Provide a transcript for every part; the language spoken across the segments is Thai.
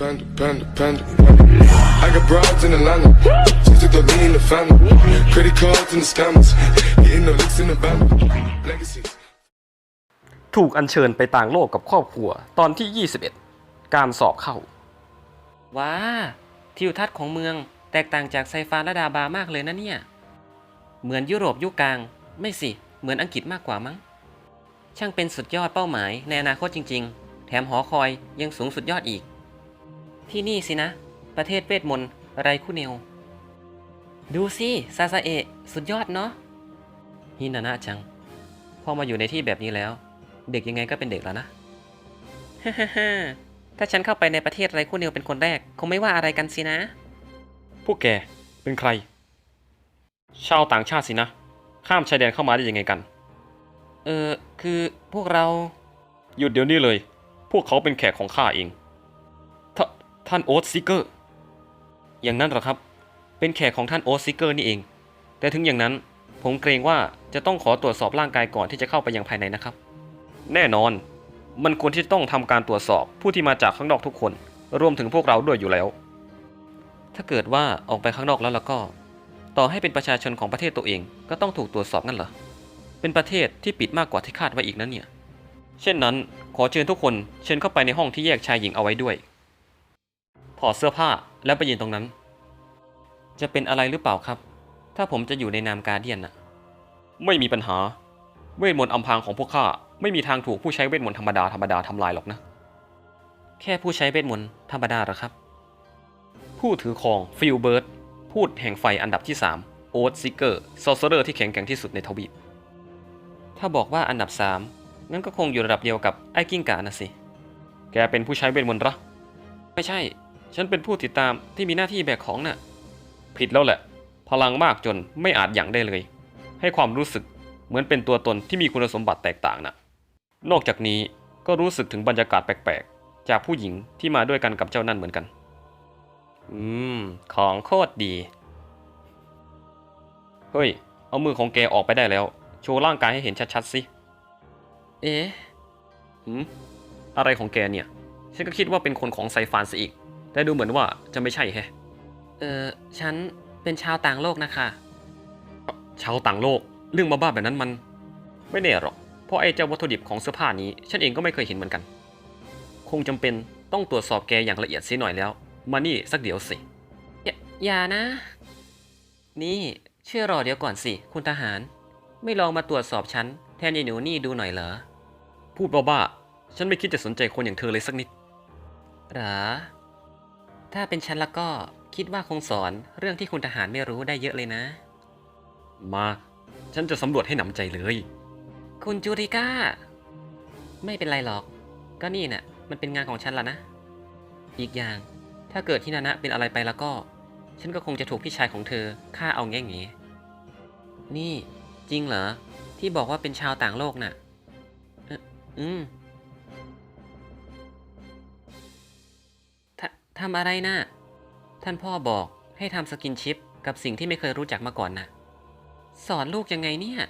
Panda, panda, panda, panda. I got broads in Atlanta. Just took the lean in the family. Credit cards and the scammers. Hitting the licks in the band. Legacies. ถูกอัญเชิญไปต่างโลกกับครอบครัวตอนที่ 21 การสอบเข้า ว้า ทิวทัศน์ของเมืองแตกต่างจากไซฟานและดาบามากเลยนะเนี่ย เหมือนยุโรปยุคกลาง ไม่สิ เหมือนอังกฤษมากกว่ามั้ง ช่างเป็นสุดยอดเป้าหมายในอนาคตจริง ๆ แถมหอคอยยังสูงสุดยอดอีก ที่นี่สินะ ประเทศเวทมนต์ไรคู่เนว ดูสิ ซาซาเอะสุดยอดเนาะฮินานะจัง พอมาอยู่ในที่แบบนี้แล้ว เด็กยังไงก็เป็นเด็กแล้วนะถ้าฉันเข้าไปในประเทศไรคู่เนวเป็นคนแรก คงไม่ว่าอะไรกันสินะ พวกแกเป็นใคร ชาวต่างชาติสินะ ข้ามชายแดนเข้ามาได้ยังไงกัน เออคือพวกเรา หยุดเดี๋ยวนี้เลย พวกเขาเป็นแขกของข้าเองท ท่านโอ๊ตซิเกอร์ อย่างนั้นเหรอครับ เป็นแขกของท่านโอ๊ตซิเกอร์นี่เอง แต่ถึงอย่างนั้นผมเกรงว่าจะต้องขอตรวจสอบร่างกายก่อนที่จะเข้าไปยังภายในนะครับ แน่นอน มันควรที่จะต้องทำการตรวจสอบผู้ที่มาจากข้างนอกทุกคน รวมถึงพวกเราด้วยอยู่แล้ว ถ้าเกิดว่าออกไปข้างนอกแล้วแล้วก็ ต่อให้เป็นประชาชนของประเทศตัวเอง ก็ต้องถูกตรวจสอบงั้นเหรอ เป็นประเทศที่ปิดมากกว่าที่คาดไว้อีกนะเนี่ย เช่นนั้น ขอเชิญทุกคนเชิญเข้าไปในห้องที่แยกชายหญิงเอาไว้ด้วย ถอดเสื้อผ้าแล้วไปยืนตรงนั้น จะเป็นอะไรหรือเปล่าครับ ถ้าผมจะอยู่ในนามการเดียนน่ะ ไม่มีปัญหา เวทมนต์อำพรางของพวกข้าไม่มีทางถูกผู้ใช้เวทมนต์ธรรมดาธรรมดาทำลายหรอกนะ แค่ผู้ใช้เวทมนต์ธรรมดาหรอครับ ผู้ถือครองฟิลเบิร์ดพูดแห่งไฟอันดับที่ 3 โอ๊ตซิกเกอร์ซอสเซอร์ที่แข็งแกร่งที่สุดในทวีป ถ้าบอกว่าอันดับ 3 งั้นก็คงอยู่ระดับเดียวกับไอ้กิ้งก่านะสิ แกเป็นผู้ใช้เวทมนต์หรอ ไม่ใช่ ฉันเป็นผู้ติดตามที่มีหน้าที่แบกของน่ะ ผิดแล้วแหละ พลังมากจนไม่อาจหยั่งได้เลย ให้ความรู้สึกเหมือนเป็นตัวตนที่มีคุณสมบัติแตกต่างนะนอกจากนี้ก็รู้สึกถึงบรรยากาศแปลกๆ จากผู้หญิงที่มาด้วยกันกับเจ้านั่นเหมือนกัน อืม ของโคตรดี เฮ้ย เอามือของแกออกไปได้แล้ว โชว์ร่างกายให้เห็นชัดๆสิ เอ๊ะหืมอะไรของแกเนี่ย ฉันก็คิดว่าเป็นคนของไซฟานซะอีก แต่ดูเหมือนว่าจะไม่ใช่แฮะ เออฉันเป็นชาวต่างโลกนะคะชาวต่างโลก เรื่องบ้าๆแบบนั้นมัน ไม่แน่หรอก เพราะไอ้เจ้าวัตถุดิบของเสื้อผ้านี้ ฉันเองก็ไม่เคยเห็นเหมือนกัน คงจำเป็นต้องตรวจสอบแกอย่างละเอียดสิหน่อยแล้ว มานี่สักเดี๋ยวสิ อย่าอย่านะ นี่เชื่อรอเดี๋ยวก่อนสิ คุณทหาร ไม่ลองมาตรวจสอบฉันแทนยายหนูนี่ดูหน่อยเหรอ พูดบ้าๆฉันไม่คิดจะสนใจคนอย่างเธอเลยสักนิดหรอ ถ้าเป็นฉันแล้วก็คิดว่าคงสอนเรื่องที่คุณทหารไม่รู้ได้เยอะเลยนะ มา ฉันจะสำรวจให้หนำใจเลย คุณจูริก้า ไม่เป็นไรหรอก ก็นี่น่ะ มันเป็นงานของฉันละนะ อีกอย่าง ถ้าเกิดที่นานะเป็นอะไรไปแล้วก็ ฉันก็คงจะถูกพี่ชายของเธอฆ่าเอาแง่งๆนี่ จริงเหรอ ที่บอกว่าเป็นชาวต่างโลกน่ะเอ่ออืม ทำอะไรน่ะ ท่านพ่อบอกให้ทำสกินชิปกับสิ่งที่ไม่เคยรู้จักมาก่อนน่ะสอนลูกยังไงเนี่ย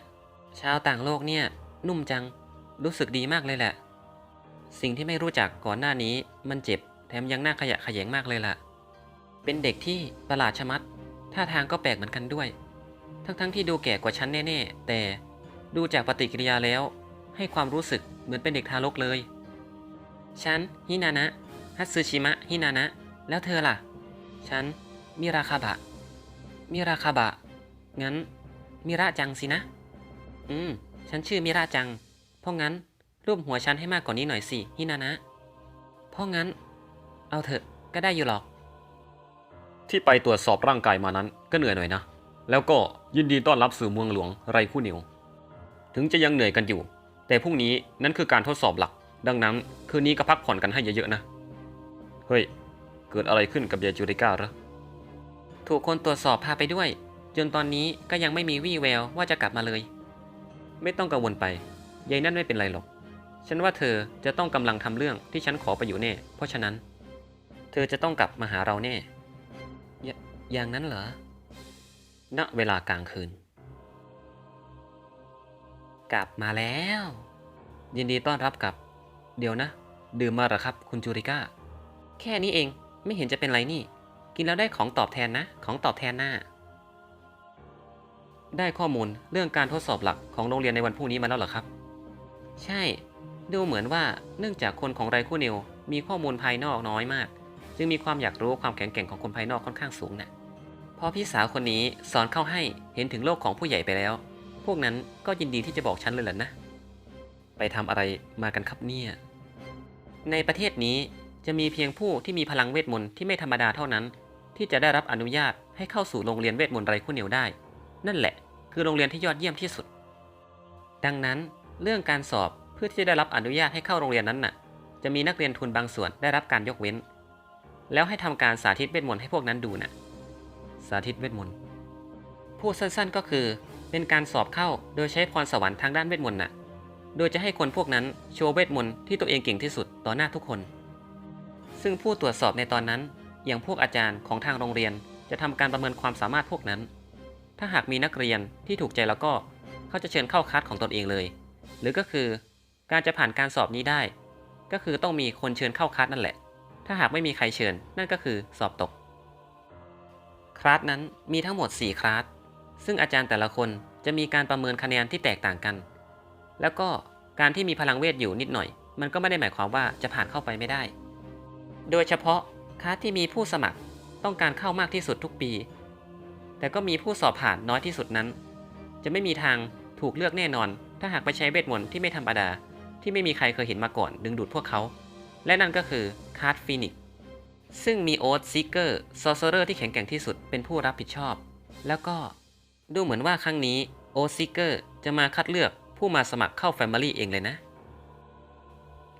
ชาวต่างโลกเนี่ย นุ่มจัง รู้สึกดีมากเลยแหละ สิ่งที่ไม่รู้จักก่อนหน้านี้ มันเจ็บ แถมยังน่าขยะขยงมากเลยล่ะ เป็นเด็กที่ประหลาดชะมัด ท่าทางก็แปลกเหมือนกันด้วย ทั้งๆทที่ดูแก่กว่าฉันแน่ๆ แต่ดูจากปฏิกิริยาแล้ว ให้ความรู้สึกเหมือนเป็นเด็กทารกเลย ฉันฮินานะ ฮัตสึชิมะฮินานะ แล้วเธอล่ะ ฉัน มิราคาบะ มิราคาบะ งั้น มิระจังสินะ อืม ฉันชื่อมิระจัง เพราะงั้น รูปหัวฉันให้มากกว่านนี้หน่อยสิฮินานะ เพราะงั้น เอาเถอะก็ได้อยู่หรอก ที่ไปตรวจสอบร่างกายมานั้นก็เหนื่อยหน่อยนะ แล้วก็ยินดีต้อนรับสู่เมืองหลวงไรคู่นียวถึงจะยังเหนื่อยกันอยู่ แต่พรุ่งนี้นั่นคือการทดสอบหลัก ดังนั้นคืนนี้ก็พักผ่อนกันให้เยอะๆนะ เฮ้ย เกิดอะไรขึ้นกับยายจูริก้าเหรอถูกคนตรวจสอบพาไปด้วย จนตอนนี้ก็ยังไม่มีวี่แววว่าจะกลับมาเลย ไม่ต้องกังวลไปยายนั่นไม่เป็นไรหรอก ฉันว่าเธอจะต้องกำลังทำเรื่องที่ฉันขอไปอยู่แน่ เพราะฉะนั้น เธอจะต้องกลับมาหาเราแน่อย่าอย่างนั้นเหรอณเวลากลางคืน กลับมาแล้ว ยินดีต้อนรับกับ เดี๋ยวนะ ดื่มมาเหรอครับ คุณจูริก้า แค่นี้เอง ไม่เห็นจะเป็นไรนี่ กินแล้วได้ของตอบแทนนะ ของตอบแทนหน้า ได้ข้อมูลเรื่องการทดสอบหลักของโรงเรียนในวันพรุ่งนี้มาแล้วเหรอครับ ใช่ ดูเหมือนว่าเนื่องจากคนของไรคู่นิวมีข้อมูลภายนอกน้อยมาก จึงมีความอยากรู้ความแข็งแกร่งของคนภายนอกค่อนข้างสูงนะพอพี่สาวคนนี้สอนเข้าให้เห็นถึงโลกของผู้ใหญ่ไปแล้ว พวกนั้นก็ยินดีที่จะบอกฉันเลยแหละนะ ไปทำอะไรมากันครับเนี่ย ในประเทศนี้ จะมีเพียงผู้ที่มีพลังเวทมนต์ที่ไม่ธรรมดาเท่านั้น ที่จะได้รับอนุญาตให้เข้าสู่โรงเรียนเวทมนต์ไรคู่เหนียวได้ นั่นแหละ คือโรงเรียนที่ยอดเยี่ยมที่สุด ดังนั้นเรื่องการสอบเพื่อที่จะได้รับอนุญาตให้เข้าโรงเรียนนั้นน่ะ จะมีนักเรียนทุนบางส่วนได้รับการยกเว้น แล้วให้ทำการสาธิตเวทมนต์ให้พวกนั้นดูน่ะสาธิตเวทมนต์พูดสั้นๆก็คือเป็นการสอบเข้าโดยใช้พรสวรรค์ทางด้านเวทมนต์น่ะ โดยจะให้คนพวกนั้นโชว์เวทมนต์ที่ตัวเองเก่งที่สุดต่อหน้าทุกคน ซึ่งผู้ตรวจสอบในตอนนั้น อย่างพวกอาจารย์ของทางโรงเรียน จะทำการประเมินความสามารถพวกนั้น ถ้าหากมีนักเรียนที่ถูกใจแล้วก็ เขาจะเชิญเข้าคัดของตนเองเลย หรือก็คือ การจะผ่านการสอบนี้ได้ ก็คือต้องมีคนเชิญเข้าคัดนั่นแหละ ถ้าหากไม่มีใครเชิญ นั่นก็คือสอบตก คลาสนั้นมีทั้งหมด 4 คลาส ซึ่งอาจารย์แต่ละคนจะมีการประเมินคะแนนที่แตกต่างกัน แล้วก็การที่มีพลังเวทอยู่นิดหน่อย มันก็ไม่ได้หมายความว่าจะผ่านเข้าไปไม่ได้ โดยเฉพาะคลาสที่มีผู้สมัครต้องการเข้ามากที่สุดทุกปี แต่ก็มีผู้สอบผ่านน้อยที่สุดนั้น จะไม่มีทางถูกเลือกแน่นอน ถ้าหากไปใช้เวทมนต์ที่ไม่ธรรมดา ที่ไม่มีใครเคยเห็นมาก่อน ดึงดูดพวกเขา และนั่นก็คือคาร์ดฟินิกซึ่งมีโอ๊ตซิกเกอร์ซอเซอร์ที่แข็งแกร่งที่สุดเป็นผู้รับผิดชอบ แล้วก็ดูเหมือนว่าครั้งนี้โอ๊ตซิกเกอร์จะมาคัดเลือกผู้มาสมัครเข้าแฟมิลี่เองเลยนะ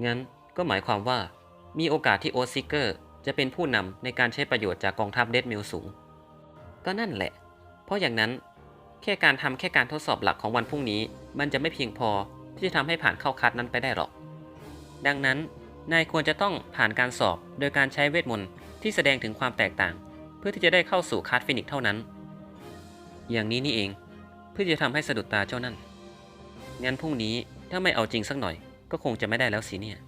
งั้นก็หมายความว่า มีโอกาสที่โอซิเกอร์จะเป็นผู้นำในการใช้ประโยชน์จากกองทัพเดดมิลสูง ก็นั่นแหละ เพราะอย่างนั้นแค่การทำแค่การทดสอบหลักของวันพรุ่งนี้ มันจะไม่เพียงพอที่จะทำให้ผ่านเข้าคัดนั้นไปได้หรอก ดังนั้นนายควรจะต้องผ่านการสอบโดยการใช้เวทมนต์ที่แสดงถึงความแตกต่าง เพื่อที่จะได้เข้าสู่คัดฟินิกเท่านั้น อย่างนี้นี่เองเพื่อจะทำให้สะดุดตาเจ้านั่นงั้นพรุ่งนี้ถ้าไม่เอาจริงสักหน่อย ก็คงจะไม่ได้แล้วสิเนี่ย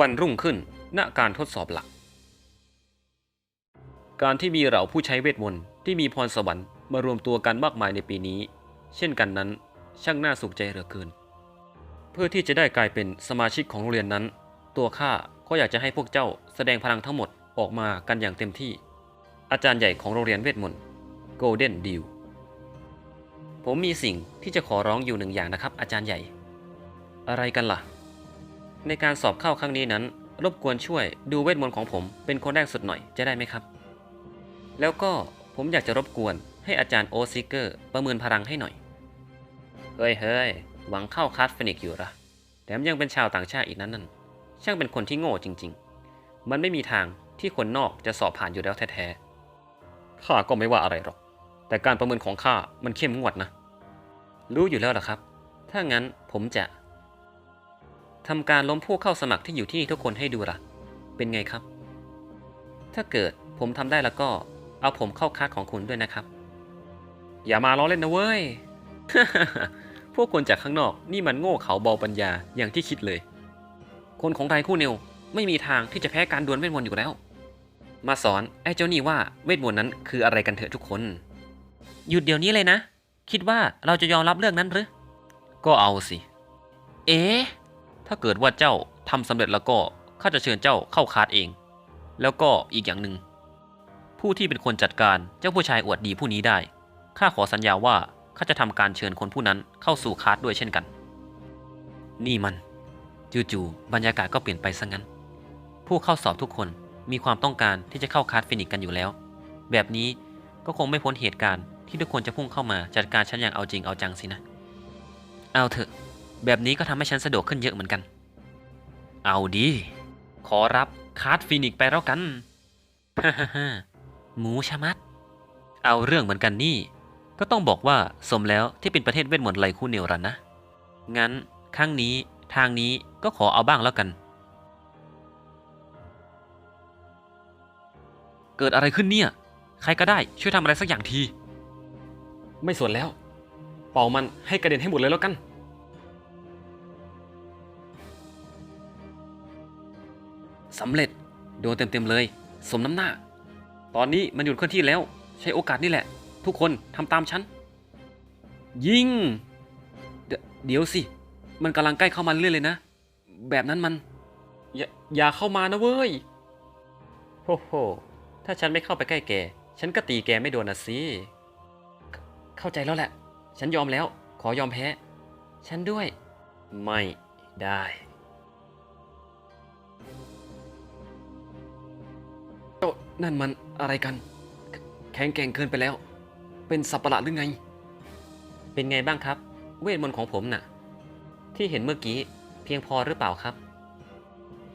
วันรุ่งขึ้นณการทดสอบหลัก การที่มีเหล่าผู้ใช้เวทมนต์ที่มีพรสวรรค์มารวมตัวกันมากมายในปีนี้ เช่นกันนั้น ช่างน่าสุขใจเหลือเกิน เพื่อที่จะได้กลายเป็นสมาชิกของโรงเรียนนั้น ตัวข้าก็อยากจะให้พวกเจ้าแสดงพลังทั้งหมดออกมากันอย่างเต็มที่ อาจารย์ใหญ่ของโรงเรียนเวทมนต์ Golden Deal ผมมีสิ่งที่จะขอร้องอยู่หนึ่งอย่างนะครับ อาจารย์ใหญ่ อะไรกันล่ะ ในการสอบเข้าครั้งนี้นั้น รบกวนช่วยดูเวทมนต์ของผมเป็นคนแรกสุดหน่อยจะได้ไหมครับ แล้วก็ผมอยากจะรบกวนให้อาจารย์โอซิเกอร์ประเมินพลังให้หน่อย เฮ้ยเฮ้ยหวังเข้าคัสฟินิกอยู่ละแถมยังเป็นชาวต่างชาติอีกนั้นนั่น ช่างเป็นคนที่โง่จริง ๆ มันไม่มีทางที่คนนอกจะสอบผ่านอยู่แล้วแท้ๆ ข้าก็ไม่ว่าอะไรหรอก แต่การประเมินของข้ามันเข้มงวดนะ รู้อยู่แล้วเหรอครับ ถ้างั้นผมจะ ทำการล้มผู้เข้าสมัครที่อยู่ที่นี่ทุกคนให้ดูละเป็นไงครับ ถ้าเกิดผมทำได้แล้วก็เอาผมเข้าคัดของคุณด้วยนะครับ อย่ามาล้อเล่นนะเว้ย พวกคนจากข้างนอกนี่มันโง่เขาเบาปัญญาอย่างที่คิดเลย คนของไทยคู่นิวไม่มีทางที่จะแพ้การดวลเวทมนต์อยู่แล้ว มาสอนไอ้เจ้านี่ว่าเวทมนต์นั้นคืออะไรกันเถอะทุกคน หยุดเดี๋ยวนี้เลยนะ คิดว่าเราจะยอมรับเรื่องนั้นหรือ ก็เอาสิ เอ๊ะ ถ้าเกิดว่าเจ้าทำสำเร็จแล้วก็ข้าจะเชิญเจ้าเข้าคาร์ดเอง แล้วก็อีกอย่างหนึ่งผู้ที่เป็นคนจัดการเจ้าผู้ชายอวดดีผู้นี้ได้ข้าขอสัญญาว่าข้าจะทำการเชิญคนผู้นั้นเข้าสู่คาร์ดด้วยเช่นกัน นี่มันจู่ๆบรรยากาศก็เปลี่ยนไปซะงั้น ผู้เข้าสอบทุกคนมีความต้องการที่จะเข้าคาร์ดฟินิกกันอยู่แล้ว แบบนี้ก็คงไม่พ้นเหตุการณ์ที่ทุกคนจะพุ่งเข้ามาจัดการฉันอย่างเอาจริงเอาจังสินะ เอาเถอะ แบบนี้ก็ทำให้ฉันสะดวกขึ้นเยอะเหมือนกัน เอาดี ขอรับคาร์ดฟินิกไปแล้วกันฮ่าฮ่าฮ่าหมูชะมัด เอาเรื่องเหมือนกันนี่ ก็ต้องบอกว่าสมแล้วที่เป็นประเทศเวทมนต์ไลคู่เนวรันนะ งั้นครั้งนี้ทางนี้ก็ขอเอาบ้างแล้วกัน เกิดอะไรขึ้นเนี่ย ใครก็ได้ช่วยทำอะไรสักอย่างที ไม่สนแล้ว เป่ามันให้กระเด็นให้หมดเลยแล้วกัน สำเร็จ โดนเต็มๆเลย สมน้ำหน้า ตอนนี้มันหยุดเคลื่อนที่แล้ว ใช้โอกาสนี่แหละ ทุกคนทำตามฉัน ยิงเดเดี๋ยวสิ มันกำลังใกล้เข้ามาเรื่อยเลยนะ แบบนั้นมัน อย่าอย่าเข้ามานะเว้ยโฮโห ถ้าฉันไม่เข้าไปใกล้แก ฉันก็ตีแกไม่โดนนะสิ เข้าใจแล้วแหละ ฉันยอมแล้ว ขอยอมแพ้ ฉันด้วย ไม่ได้ นั่นมันอะไรกัน แข็งแกร่งเกินไปแล้ว เป็นสัตว์ประหลาดหรือไง เป็นไงบ้างครับ เวทมนต์ของผมน่ะ ที่เห็นเมื่อกี้เพียงพอหรือเปล่าครับ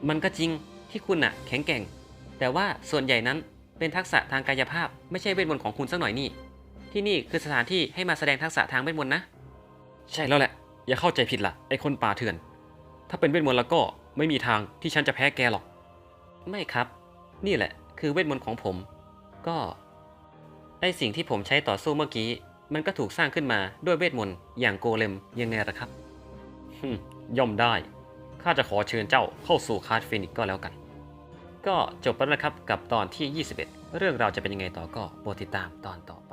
มันก็จริงที่คุณน่ะ แข็งแกร่ง แต่ว่าส่วนใหญ่นั้นเป็นทักษะทางกายภาพ ไม่ใช่เวทมนต์ของคุณสักหน่อยนี่ ที่นี่คือสถานที่ให้มาแสดงทักษะทางเวทมนต์นะ ใช่แล้วแหละ อย่าเข้าใจผิดล่ะไอ้คนป่าเถื่อน ถ้าเป็นเวทมนต์แล้วก็ไม่มีทางที่ฉันจะแพ้แกหรอก ไม่ครับ นี่แหละ คือเวทมนต์ของผม ก็ไอสิ่งที่ผมใช้ต่อสู้เมื่อกี้ มันก็ถูกสร้างขึ้นมาด้วยเวทมนต์อย่างโกเลมยังไงล่ะครับย่อมได้ข้าจะขอเชิญเจ้าเข้าสู่คาร์ดฟินิกก็แล้วกัน ก็จบไปแล้วนะครับกับตอนที่ 21 เรื่องราวจะเป็นยังไงต่อก็โปรดติดตามตอนต่อ